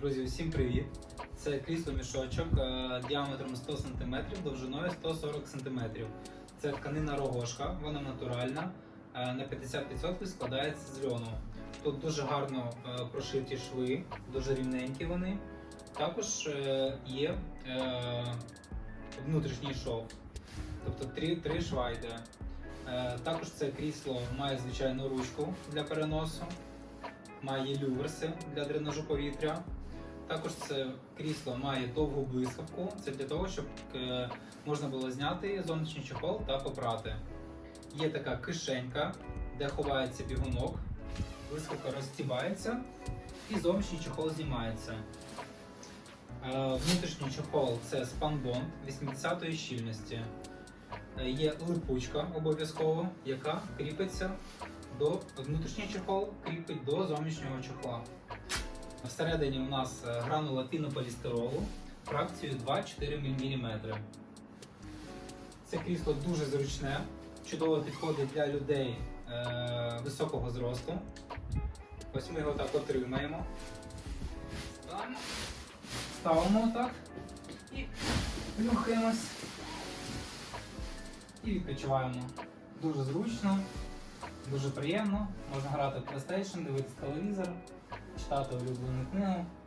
Друзі, всім привіт! Це крісло мішочок е, діаметром 100 см, довжиною 140 см. Це тканина рогошка, вона натуральна, е, на 50% складається з льону. Тут дуже гарно е, прошиті шви, дуже рівненькі вони. Також є внутрішній шов, тобто три, три шва Також це крісло має звичайну ручку для переносу, має люверси для дренажу повітря. Також це крісло має довгу блискавку. Це для того, щоб е, можна було зняти зовнішній чохол та попрати. Є така кишенька, де ховається бігунок, блискавка розстібається і зовнішній чохол знімається. Е, Внутрішній чохол це спанбонд 80-ї щільності. Е, Є липучка обов'язково, яка кріпиться до внутрішній чохол, кріпить до зовнішнього чохла. Всередині у нас е, гранула пінополістиролу фракцією 2-4 мм. Це крісло дуже зручне, чудово підходить для людей е, високого зросту. Ось ми його так отримаємо. Ставимо, так і рухаємось. І відпочиваємо. Дуже зручно, дуже приємно. Можна грати в PlayStation, дивитися телевізор, Tá, tô jogando. Não.